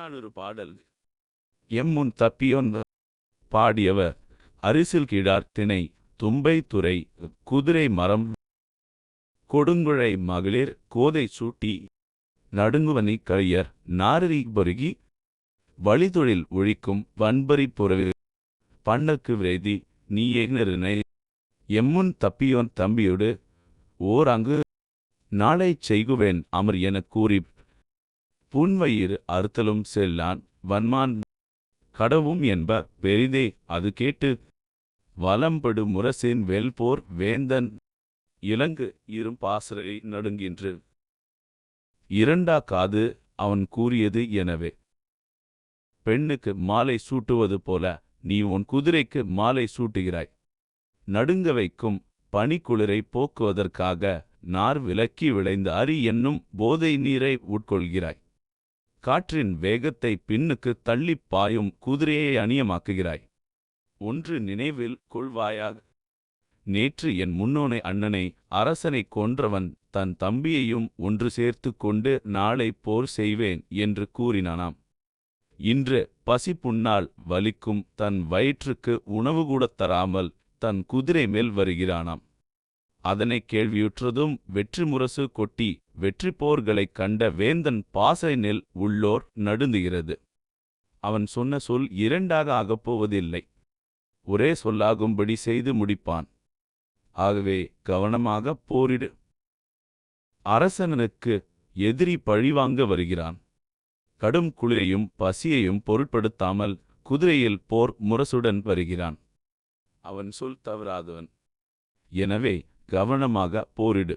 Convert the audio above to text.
புறநானூறு பாடல். எம் முன் தப்பியோன் பாடியவர் அரிசில் கீழார் திணை தும்பை துறை குதிரை மரம். கொடுங்குழை மகளிர் கோதை சூட்டி. நடுங்குவனி கழியர் நாரரி பொருகி வழிதொழில் ஒழிக்கும் வன்பறி புறவு பண்ணற்கு விரைதி நீ ஏகினருனை எம்முன் தப்பியோன் தம்பியோடு ஓர் அங்கு. நாளை செய்குவேன் அமர் எனக் கூறிப் புன்வயிறு அறுத்தலும் செல்லான் வன்மான் கடவும் என்ப பெரிதே அது கேட்டு வலம்படு முரசின் வெல்போர் வேந்தன் இலங்கு இரும்பாசரை நடுங்கின்று. இரண்டா காது அவன் கூறியது எனவே. பெண்ணுக்கு மாலை சூட்டுவது போல நீ உன் குதிரைக்கு மாலை சூட்டுகிறாய். நடுங்க வைக்கும் பனிக்குளிரை போக்குவதற்காக நார் விலக்கி விளைந்த அரி என்னும் போதை நீரை உட்கொள்கிறாய். காற்றின் வேகத்தை பின்னுக்கு தள்ளிப் பாயும் குதிரையை அணியமாக்குகிறாய். ஒன்று நினைவில் கொள்வாயாக. நேற்று என் முன்னோனை அண்ணனை அரசனை கொன்றவன் தன் தம்பியையும் ஒன்று சேர்த்து கொண்டு நாளை போர் செய்வேன் என்று கூறினானாம். இன்று பசிப்புண்ணால் வலிக்கும் தன் வயிற்றுக்கு உணவு கூட தராமல் தன் குதிரை மேல் வருகிறானாம். அதனைக் கேள்வியுற்றதும் வெற்றி முரசு கொட்டி வெற்றி போர்களைக் கண்ட வேந்தன் பாசை நெல் உள்ளோர் நடுந்துகிறது அவன் சொன்ன சொல் இரண்டாக ஆகப்போவதில்லை ஒரே சொல்லாகும்படி செய்து முடிப்பான். ஆகவே கவனமாக போரிடு. அரசனனுக்கு எதிரி பழிவாங்க வருகிறான். கடும் குளிரையும் பசியையும் பொருட்படுத்தாமல் குதிரையில் போர் முரசுடன் வருகிறான். அவன் சொல் தவறாதவன். எனவே கவனமாக போரிடு.